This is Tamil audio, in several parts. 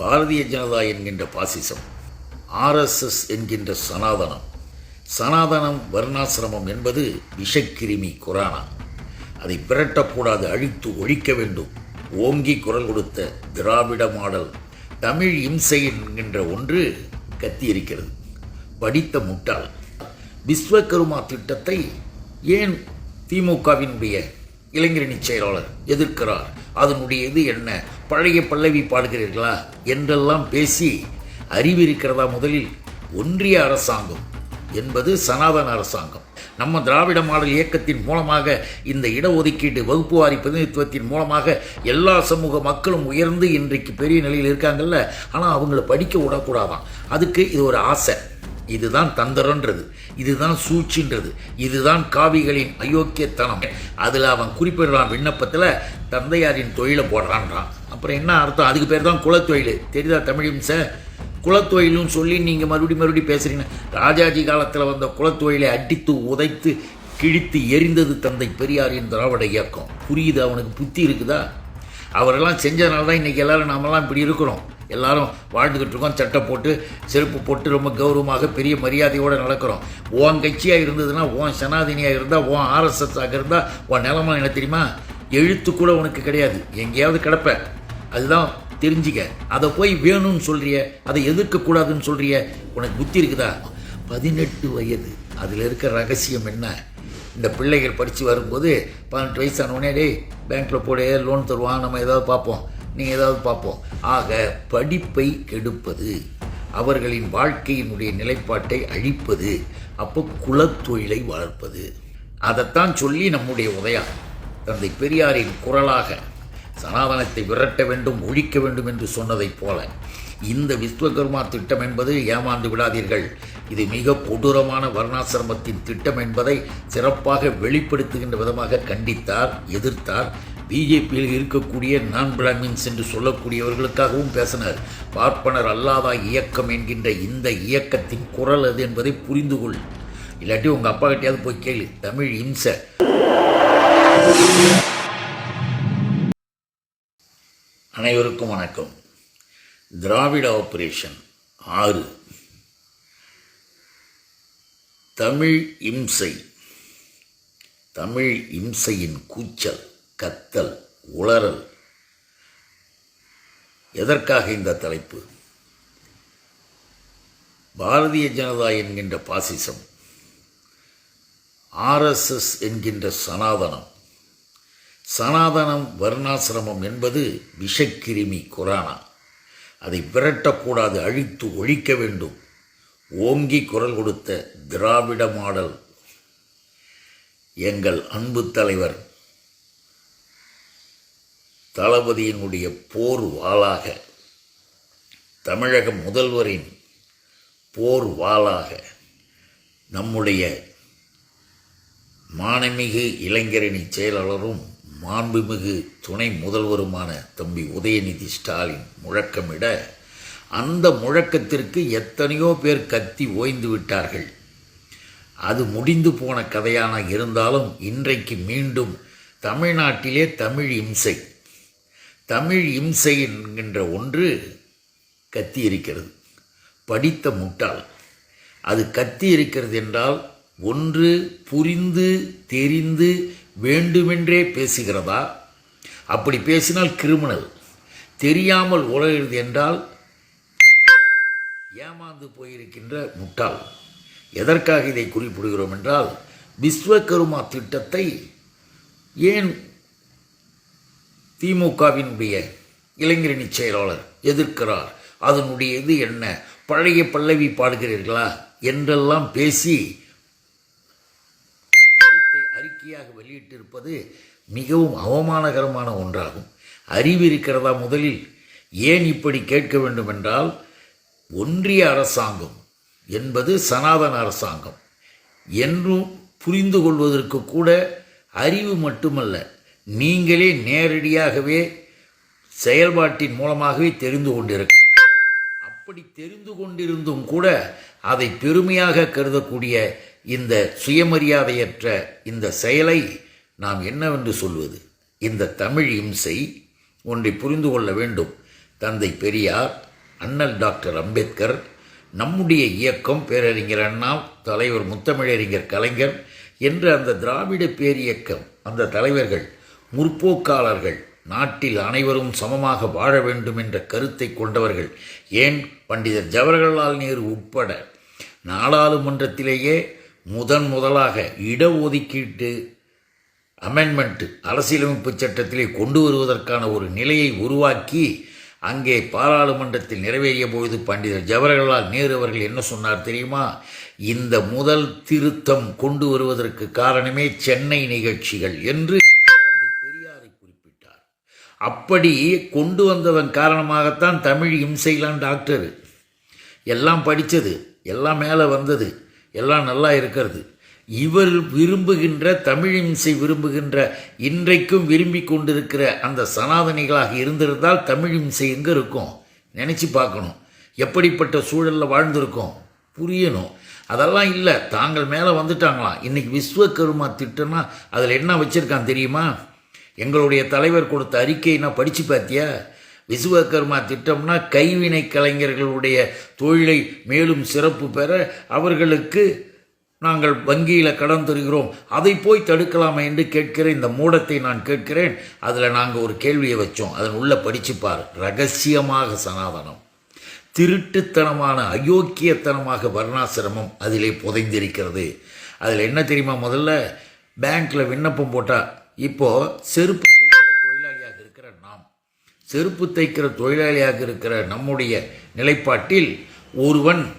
பாரதிய ஜனதா என்கின்ற பாசிசம் ஆர்எஸ்எஸ் என்கின்ற சனாதனம். சனாதனம் வர்ணாசிரமம் என்பது விஷக்கிருமி குரானா. அதை விரட்டக்கூடாது அழித்து ஒழிக்க வேண்டும். ஓங்கி குரல் கொடுத்த திராவிட மாடல் தமிழ் இம்சை என்கின்ற ஒன்று கத்தியிருக்கிறது. படித்த முட்டாள். விஸ்வகருமா திட்டத்தை ஏன் திமுகவினுடைய இளைஞரணி செயலாளர் எதிர்க்கிறார். அதனுடைய இது என்ன? பழைய பல்லவி பாடுகிறீர்களா? என்றெல்லாம் பேசி அறிவிருக்கிறதா முதலில்? ஒன்றிய அரசாங்கம் என்பது சனாதன அரசாங்கம். நம்ம திராவிட மாடல் இயக்கத்தின் மூலமாக இந்த இடஒதுக்கீடு வகுப்புவாரி பிரதிநிதித்துவத்தின் மூலமாக எல்லா சமூக மக்களும் உயர்ந்து இன்றைக்கு பெரிய நிலையில் இருக்காங்கல்ல? ஆனால் அவங்கள படிக்க விடக்கூடாதான். அதுக்கு இது ஒரு ஆசை. இதுதான் தந்திரன்றது இதுதான் சூழ்ச்சின்றது இதுதான் காவிகளின் அயோக்கியத்தனம். அதில் அவன் குறிப்பிடுறான் விண்ணப்பத்தில் தந்தையாரின் தொழிலை போடுறான்றான். அப்புறம் என்ன அர்த்தம்? அதுக்கு பேர் தான் குலத்தொழில். தெரியுதா சார் குலத்தொழிலும் சொல்லி நீங்கள் மறுபடியும் மறுபடியும் பேசுகிறீங்க ராஜாஜி காலத்தில் வந்த குலத்தொழிலை அடித்து உதைத்து கிழித்து எரிந்தது தந்தை பெரியாரின் திராவிட இயக்கம். புரியுது அவனுக்கு புத்தி இருக்குதா? அவரெல்லாம் செஞ்சதுனால தான் இன்றைக்கி எல்லாரும் நாமெல்லாம் இப்படி இருக்கிறோம். எல்லாரும் வாழ்ந்துக்கிட்டு இருக்கோம். சட்டை போட்டு செருப்பு போட்டு ரொம்ப கௌரவமாக பெரிய மரியாதையோடு நடக்கிறோம். உன் கட்சியாக இருந்ததுன்னா உன் சனாதினியாக இருந்தால் உன் ஆர்எஸ்எஸ்ஸாக இருந்தால் உன் நிலமா என்ன தெரியுமா? எழுத்து கூட உனக்கு கிடையாது. எங்கேயாவது கிடப்ப. அதுதான் தெரிஞ்சுக்க. அதை போய் வேணும்னு சொல்கிறிய அதை எதிர்க்கக்கூடாதுன்னு சொல்கிறிய உனக்கு புத்தி இருக்குதா? பதினெட்டு வயது. அதில் இருக்கிற ரகசியம் என்ன? இந்த பிள்ளைகள் படித்து வரும்போது பதினெட்டு வயசானவனே டேய் பேங்க்கில் போடு லோன் தருவான் நம்ம ஏதாவது பார்ப்போம். நீங்கள் ஏதாவது பார்ப்போம். ஆக படிப்பை கெடுப்பது அவர்களின் வாழ்க்கையினுடைய நிலைப்பாட்டை அழிப்பது அப்போ குலத்தொழிலை வளர்ப்பது. அதைத்தான் சொல்லி நம்முடைய உதயா தந்தை பெரியாரின் குரலாக சனாதனத்தை விரட்ட வேண்டும் ஒழிக்க வேண்டும் என்று சொன்னதைப் போல இந்த விஸ்வகர்மா திட்டம் என்பது ஏமாந்து விடாதீர்கள். இது மிக கொடூரமான வர்ணாசிரமத்தின் திட்டம் என்பதை சிறப்பாக வெளிப்படுத்துகின்ற விதமாக கண்டித்தார் எதிர்த்தார் பிஜேபியில் இருக்கக்கூடிய நான் பிராமின்ஸ் என்று சொல்லக்கூடியவர்களுக்காகவும் பேசினார். பார்ப்பனர் அல்லாதா இயக்கம் என்கின்ற இந்த இயக்கத்தின் குரல் அது என்பதை புரிந்து கொள். இல்லாட்டி உங்கள் அப்பா கிட்டையாவது போய் கேளு. தமிழ் இம்சை. அனைவருக்கும் வணக்கம். திராவிட ஆபரேஷன் ஆறு. தமிழ் இம்சை. தமிழ் இம்சையின் கூச்சல். கத்தல் உளறல். எதற்காக இந்த தலைப்பு? பாரதிய ஜனதா என்கின்ற பாசிசம் ஆர்எஸ்எஸ் என்கின்ற சனாதனம். சனாதனம் வர்ணாசிரமம் என்பது விஷக்கிருமி குரானா. அதை விரட்டக்கூடாது அழித்து ஒழிக்க வேண்டும். ஓங்கி குரல் கொடுத்த திராவிட மாடல். எங்கள் அன்பு தலைவர் தளபதியினுடைய போர் வாளாக தமிழக முதல்வரின் போர் வாளாக நம்முடைய மானமிகு இளைஞரணி செயலாளரும் மாண்புமிகு துணை முதல்வருமான தம்பி உதயநிதி ஸ்டாலின் முழக்கமிட அந்த முழக்கத்திற்கு எத்தனையோ பேர் கத்தி ஓய்ந்து விட்டார்கள். அது முடிந்து போன கதையான இருந்தாலும் இன்றைக்கு மீண்டும் தமிழ்நாட்டிலே தமிழ் இம்சை. தமிழ் இம்சை என்கின்ற ஒன்று கத்தி இருக்கிறது படித்த முட்டாள். அது கத்தி இருக்கிறது என்றால் ஒன்று புரிந்து தெரிந்து வேண்டுமென்றே பேசுகிறதா? அப்படி பேசினால் கிரிமினல். தெரியாமல் உலகிறது என்றால் ஏமாந்து போயிருக்கின்ற முட்டாள். எதற்காக இதை குறிப்பிடுகிறோம் என்றால் விஸ்வகர்மா திட்டத்தை ஏன் திமுகவினுடைய இளைஞரணி செயலாளர் எதிர்க்கிறார். அதனுடைய இது என்ன? பழைய பல்லவி பாடுகிறீர்களா? என்றெல்லாம் பேசி அறிக்கையாக வெளியிட்டிருப்பது மிகவும் அவமானகரமான ஒன்றாகும். அறிவு இருக்கிறதா முதலில்? ஏன் இப்படி கேட்க வேண்டும் என்றால் ஒன்றிய அரசாங்கம் என்பது சனாதன அரசாங்கம். என்றும் புரிந்து கொள்வதற்கு கூட அறிவு மட்டுமல்ல. நீங்களே நேரடியாகவே செயல்பாட்டின் மூலமாகவே தெரிந்து கொண்டிருக்க அப்படி தெரிந்து கொண்டிருந்தும் கூட அதை பெருமையாக கருதக்கூடிய இந்த சுயமரியாதையற்ற இந்த செயலை நாம் என்னவென்று சொல்வது? இந்த தமிழ் இம்சை ஒன்றை புரிந்து கொள்ள வேண்டும். தந்தை பெரியார் அண்ணல் டாக்டர் அம்பேத்கர் நம்முடைய இயக்கம் பேரறிஞர் அண்ணா தலைவர் முத்தமிழறிஞர் கலைஞர் என்று அந்த திராவிட பேரியக்கம் அந்த தலைவர்கள் முற்போக்காளர்கள் நாட்டில் அனைவரும் சமமாக வாழ வேண்டும் என்ற கருத்தை கொண்டவர்கள் ஏன் பண்டிதர் ஜவஹர்லால் நேரு உட்பட? நாடாளுமன்றத்திலேயே முதன் முதலாக இடஒதுக்கீட்டு அமெண்ட்மெண்ட் அரசியலமைப்பு சட்டத்திலே கொண்டு வருவதற்கான ஒரு நிலையை உருவாக்கி அங்கே பாராளுமன்றத்தில் நிறைவேறிய பொழுது பண்டிதர் ஜவஹர்லால் நேரு அவர்கள் என்ன சொன்னார் தெரியுமா? இந்த முதல் திருத்தம் கொண்டு வருவதற்கு காரணமே சென்னை நிகழ்ச்சிகள் என்று அப்படி கொண்டு வந்ததன் காரணமாகத்தான் தமிழ் இம்சைலாம் டாக்டர். எல்லாம் படித்தது எல்லாம் மேலே வந்தது எல்லாம் நல்லா இருக்கிறது. இவர் விரும்புகின்ற தமிழ் இம்சை விரும்புகின்ற இன்றைக்கும் விரும்பி கொண்டிருக்கிற அந்த சனாதனிகளாக இருந்திருந்தால் தமிழ் இம்சை எங்கே இருக்கும்? நினச்சி பார்க்கணும். எப்படிப்பட்ட சூழலில் வாழ்ந்திருக்கோம்? புரியணும். அதெல்லாம் இல்லை தாங்கள் மேலே வந்துட்டாங்களாம். இன்றைக்கி விஸ்வகர்மா திட்டம்னா அதில் என்ன வச்சுருக்கான் தெரியுமா? எங்களுடைய தலைவர் கொடுத்த அறிக்கையை நான் படித்து பார்த்தியா? விஸ்வகர்மா திட்டம்னா கைவினை கலைஞர்களுடைய தொழிலை மேலும் சிறப்பு பெற அவர்களுக்கு நாங்கள் வங்கியில் கடன் தருகிறோம். அதை போய் தடுக்கலாமா என்று கேட்கிற இந்த மூடத்தை நான் கேட்கிறேன். அதில் நாங்கள் ஒரு கேள்வியை வச்சோம். அதன் உள்ள படிச்சுப்பார் ரகசியமாக சனாதனம். திருட்டுத்தனமான அயோக்கியத்தனமாக வர்ணாசிரமம் அதிலே புதைந்திருக்கிறது. அதில் என்ன தெரியுமா முதல்ல? பேங்க்கில் விண்ணப்பம் போட்டால் இப்போது செருப்பு தைக்கிற தொழிலாளியாக இருக்கிற நாம் செருப்பு தைக்கிற தொழிலாளியாக இருக்கிற நம்முடைய நிலைப்பாட்டில் ஒருவன்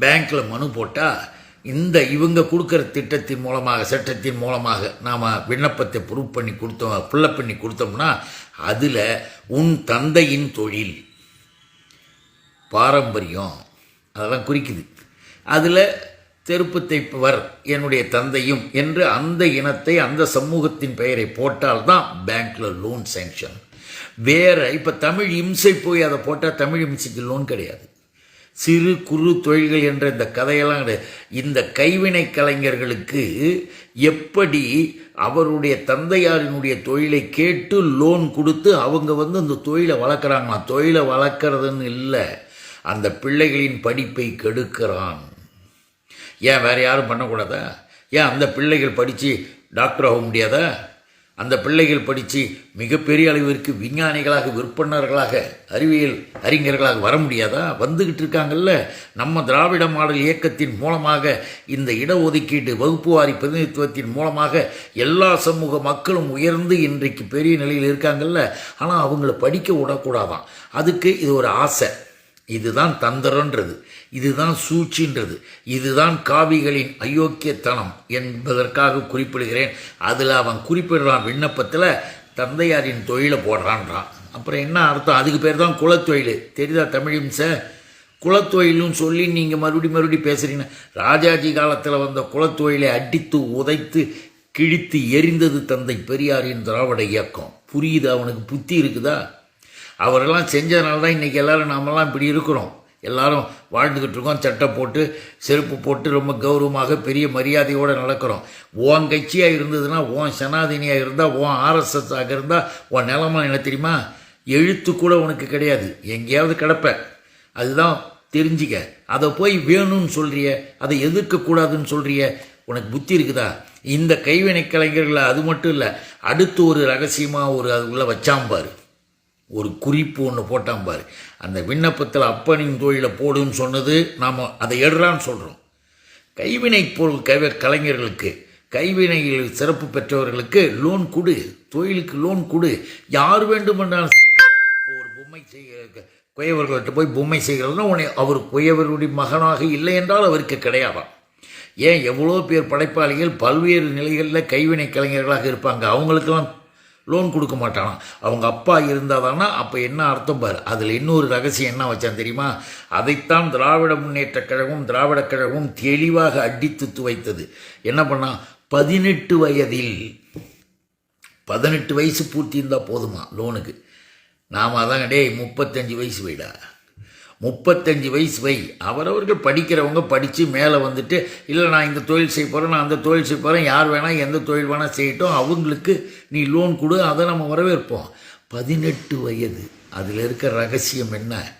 பேங்க்கில் மனு போட்டால் இந்த இவங்க கொடுக்குற திட்டத்தின் மூலமாக சட்டத்தின் மூலமாக நாம் விண்ணப்பத்தை ப்ரூவ் பண்ணி கொடுத்தோம் ஃபில்லப் பண்ணி கொடுத்தோம்னா அதில் உன் தந்தையின் தொழில் பாரம்பரியம் அதெல்லாம் குறிக்குது. அதில் தெருப்பு தைப்பவர் என்னுடைய தந்தையும் என்று அந்த இனத்தை அந்த சமூகத்தின் பெயரை போட்டால்தான் பேங்க்கில் லோன் சேங்ஷன் வேற இப்போ தமிழ் இம்சை போய் அதை போட்டால் தமிழ் இம்சைக்கு லோன் கிடையாது. சிறு குறு தொழில்கள் என்ற இந்த கதையெல்லாம் கிடையாது. இந்த கைவினை கலைஞர்களுக்கு எப்படி அவருடைய தந்தையாரினுடைய தொழிலை கேட்டு லோன் கொடுத்து அவங்க வந்து அந்த தொழிலை வளர்க்குறாங்களாம்? தொழிலை வளர்க்குறதுன்னு இல்லை. அந்த பிள்ளைகளின் படிப்பை கெடுக்கிறான். ஏன் வேறு யாரும் பண்ணக்கூடாதா? ஏன் அந்த பிள்ளைகள் படித்து டாக்டர் ஆக முடியாதா? அந்த பிள்ளைகள் படித்து மிகப்பெரிய அளவிற்கு விஞ்ஞானிகளாக விற்பனர்களாக அறிவியல் அறிஞர்களாக வர முடியாதா? வந்துக்கிட்டு இருக்காங்கல்ல. நம்ம திராவிட மாடல் இயக்கத்தின் மூலமாக இந்த இடஒதுக்கீடு வகுப்புவாரி பிரதிநிதித்துவத்தின் மூலமாக எல்லா சமூக மக்களும் உயர்ந்து இன்றைக்கு பெரிய நிலையில் இருக்காங்கல்ல. ஆனால் அவங்கள படிக்க விடக்கூடாதான். அதுக்கு இது ஒரு ஆசை. இதுதான் தந்திரன்றது இதுதான் சூழ்ச்சின்றது. இதுதான் காவிகளின் அயோக்கியத்தனம் என்பதற்காக குறிப்பிடுகிறேன். அதில் அவன் குறிப்பிடுறான் விண்ணப்பத்தில் தந்தையாரின் தொழிலை போடுறான்றான். அப்புறம் என்ன அர்த்தம்? அதுக்கு பேர் தான் குலத்தொழில். தெரியுதா சார் குலத்தொழிலும் சொல்லி நீங்கள் மறுபடி மறுபடி பேசுகிறீங்க ராஜாஜி காலத்தில் வந்த குலத்தொழிலை அடித்து உதைத்து கிழித்து எரிந்தது தந்தை பெரியாரின் திராவிட இயக்கம். புரியுது அவனுக்கு? புத்தி இருக்குதா? அவரெல்லாம் செஞ்சதுனால தான் இன்றைக்கி எல்லோரும் நாமெல்லாம் இப்படி இருக்கிறோம். எல்லாரும் வாழ்ந்துக்கிட்டு இருக்கோம். சட்டை போட்டு செருப்பு போட்டு ரொம்ப கௌரவமாக பெரிய மரியாதையோடு நடக்கிறோம். உன் கட்சியாக இருந்ததுன்னா உன் சனாதினியாக இருந்தால் உன் ஆர்எஸ்எஸ் ஆக இருந்தால் உன் நிலமா என்ன தெரியுமா? எழுத்து கூட உனக்கு கிடையாது. எங்கேயாவது கிடப்ப. அதுதான் தெரிஞ்சுக்க. அதை போய் வேணும்னு சொல்கிறிய அதை எதிர்க்கக்கூடாதுன்னு சொல்கிறிய உனக்கு புத்தி இருக்குதா? இந்த கைவினை கலைஞர்களை அது மட்டும் இல்லை அடுத்து ஒரு ரகசியமாக ஒரு அது உள்ளே வச்சாம்பார் ஒரு குறிப்பு ஒன்று போட்டான் பாரு. அந்த விண்ணப்பத்தில் அப்பனின் தொழிலை போடுன்னு சொன்னது நாம் அதை எடுறான்னு சொல்கிறோம் கைவினை பொருள் கவி கலைஞர்களுக்கு கைவினையில் சிறப்பு பெற்றவர்களுக்கு லோன் கொடு தொழிலுக்கு லோன் கொடு. யார் வேண்டுமென்றாலும் ஒரு பொம்மை செய்ய குயவர்கள்ட்ட போய் பொம்மை செய்கிறதுனா உன்னை அவர் குயவருடைய மகனாக இல்லை என்றால் அவருக்கு கிடையாதான் ஏன் எவ்வளோ பேர் படைப்பாளிகள் பல்வேறு நிலைகளில் கைவினை கலைஞர்களாக இருப்பாங்க. அவங்களுக்கெல்லாம் லோன் கொடுக்க மாட்டானா? அவங்க அப்பா இருந்தாதானா? அப்போ என்ன அர்த்தம் பாரு. அதில் இன்னொரு ரகசியம் என்ன வச்சான் தெரியுமா? அதைத்தான் திராவிட முன்னேற்றக் கழகம் திராவிடக் கழகம் தெளிவாக அடித்து துவைத்தது. என்ன பண்ணா? பதினெட்டு வயதில் பதினெட்டு வயசு பூர்த்தி இருந்தால் போதுமா லோனுக்கு? நாம் அதான் டேய் முப்பத்தஞ்சு வயசு வீடா முப்பத்தஞ்சு வயசு வை. அவரவர்கள் படிக்கிறவங்க படித்து மேலே வந்துட்டு இல்லை நான் இந்த தொழில் செய்ய போகிறேன் நான் அந்த தொழில் செய்ய போகிறேன் யார் வேணால் எந்த தொழில் வேணால் செய்யட்டும் அவங்களுக்கு நீ லோன் கொடு அதை நம்ம வரவேற்போம். பதினெட்டு வயது. அதில் இருக்க ரகசியம் என்ன?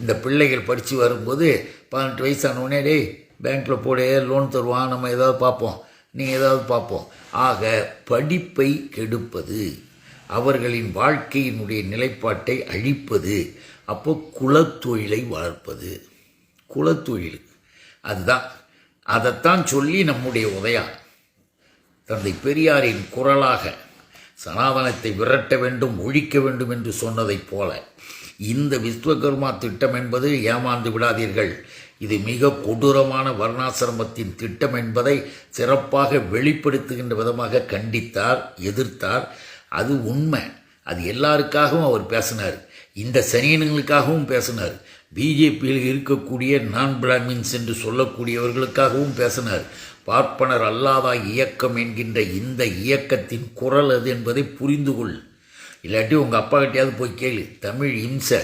இந்த பிள்ளைகள் படித்து வரும்போது பதினெட்டு வயசு ஆனவுடனே டேய் பேங்க்கில் போடு லோன் தருவான் நம்ம ஏதாவது பார்ப்போம். நீ ஏதாவது பார்ப்போம். ஆக படிப்பை கெடுப்பது அவர்களின் வாழ்க்கையினுடைய நிலைப்பாட்டை அழிப்பது அப்போ குலத்தொழிலை வளர்ப்பது. குலத்தொழில். அதுதான். அதைத்தான் சொல்லி நம்முடைய உதயா தந்தை பெரியாரின் குரலாக சனாதனத்தை விரட்ட வேண்டும் ஒழிக்க வேண்டும் என்று சொன்னதைப் போல இந்த விஸ்வகர்மா திட்டம் என்பது ஏமாந்து விடாதீர்கள். இது மிக கொடூரமான வர்ணாசிரமத்தின் திட்டம் என்பதை சிறப்பாக வெளிப்படுத்துகின்ற விதமாக கண்டித்தார் எதிர்த்தார். அது உண்மை. அது எல்லாருக்காகவும் அவர் பேசினார். இந்த சனியனுங்களுக்காகவும் பேசினார். பிஜேபியில் இருக்கக்கூடிய நான் பிராமின்ஸ் என்று சொல்லக்கூடியவர்களுக்காகவும் பேசினார். பார்ப்பனர் அல்லாதா இயக்கம் என்கின்ற இந்த இயக்கத்தின் குரல் அது என்பதை புரிந்து கொள் இல்லாட்டி உங்கள் அப்பா கிட்டையாவது போய் கேளு. தமிழ் இம்சை.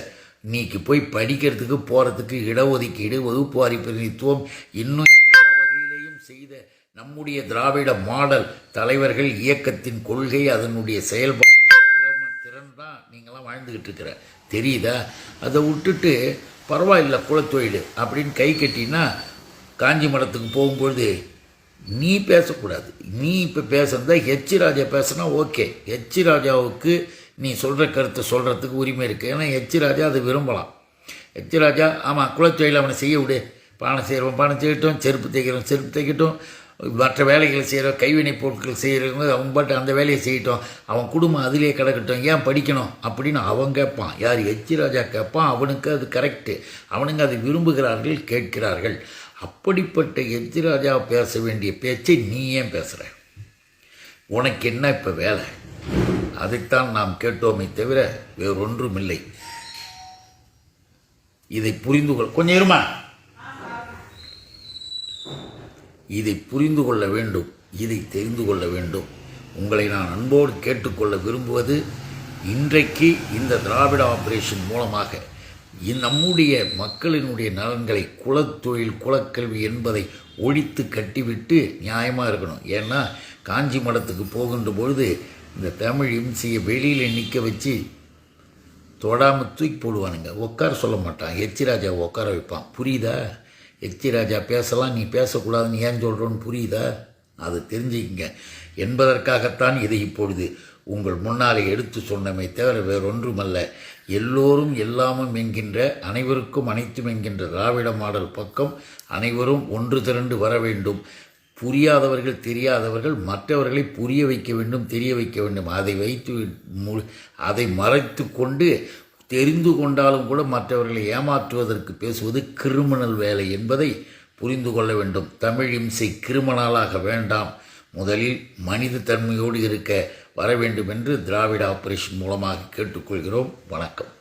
இன்னைக்கு போய் படிக்கிறதுக்கு போகிறதுக்கு இடஒதுக்கீடு வகுப்பு வாரி பிரதிநிதித்துவம் இன்னும் எல்லா வகையிலையும் செய்த நம்முடைய திராவிட மாடல் தலைவர்கள் இயக்கத்தின் கொள்கை அதனுடைய செயல்பாடு திறன் தான் நீங்களாம் வாழ்ந்துக்கிட்டு இருக்கிற. தெரியுதா? அதை விட்டுட்டு பரவாயில்ல குலத்தொழில். அப்படின்னு கை கட்டினா காஞ்சி மடத்துக்கு போகும்பொழுது நீ பேசக்கூடாது. நீ இப்போ பேசுனதா ஹெச் ராஜா பேசுனா ஓகே. ஹெச் ராஜாவுக்கு நீ சொல்கிற கருத்தை சொல்கிறதுக்கு உரிமை இருக்குது ஏன்னா ஹெச் ராஜா அதை விரும்பலாம். ஹெச் ராஜா ஆமாம் குலத்தொழில் அவனை செய்ய விடு. பானை செய்கிறவன் பானை செய்யட்டும் செருப்பு தைக்கிறவன் செருப்பு தைக்கட்டும் மற்ற வேலைகள் செய்கிற கைவினைப் பொருட்கள் செய்கிறவங்க அவங்க பாட்டு அந்த வேலையை செய்யட்டும் அவன் குடும்பம் அதிலே கிடக்கட்டும் ஏன் படிக்கணும் அப்படின்னு அவன் கேட்பான். யார் எச்சி ராஜா கேட்பான் அவனுக்கு அது கரெக்டு அவனுங்க அதை விரும்புகிறார்கள் கேட்கிறார்கள். அப்படிப்பட்ட எச்சி ராஜா பேச வேண்டிய பேச்சை நீ ஏன் பேசுகிற உனக்கு என்ன இப்போ வேலை? அதைத்தான் நாம் கேட்டோமே தவிர வேறொன்றும் இல்லை இதை புரிந்து கொள். கொஞ்சம் இருமா? இதை புரிந்து கொள்ள வேண்டும் இதை தெரிந்து கொள்ள வேண்டும். உங்களை நான் அன்போடு கேட்டுக்கொள்ள விரும்புவது இன்றைக்கு இந்த திராவிட ஆபரேஷன் மூலமாக. நம்முடைய மக்களினுடைய நலன்களை குலத்தொழில் குலக்கல்வி என்பதை ஒழித்து கட்டிவிட்டு நியாயமாக இருக்கணும். ஏன்னா காஞ்சி மடத்துக்கு போகின்ற பொழுது இந்த தமிழ் இம்சையை வெளியில் நிற்க வச்சு தொடாமல் தூக்கி போடுவானுங்க. உட்கார சொல்ல மாட்டான். எச்சிராஜா உட்கார வைப்பான். புரியுதா? எச்சி ராஜா பேசலாம் நீ பேசக்கூடாதுன்னு ஏன் சொல்கிறோன்னு புரியுதா? அதை தெரிஞ்சுக்கங்க. என்பதற்காகத்தான் இதை இப்பொழுது. உங்கள் முன்னாலே எடுத்து சொன்னமே தவிர வேறொன்றுமல்ல. எல்லோரும் எல்லாமும் என்கின்ற அனைவருக்கும் அனைத்தும் என்கின்ற திராவிட மாடல் பக்கம் அனைவரும் ஒன்று திரண்டு வர வேண்டும். புரியாதவர்கள் தெரியாதவர்கள் மற்றவர்களை புரிய வைக்க வேண்டும் தெரிய வைக்க வேண்டும். அதை வைத்து அதை மறைத்து கொண்டு தெரிந்து கொண்டாலும் கூட மற்றவர்களை ஏமாற்றுவதற்கு பேசுவது கிரிமினல் வேலை என்பதை புரிந்து கொள்ள வேண்டும். தமிழ் இம்சை கிரிமினலாக வேண்டாம். முதலில் மனித தன்மையோடு இருக்க வர வேண்டும் என்று திராவிட ஆபரேஷன் மூலமாக கேட்டுக்கொள்கிறோம். வணக்கம்.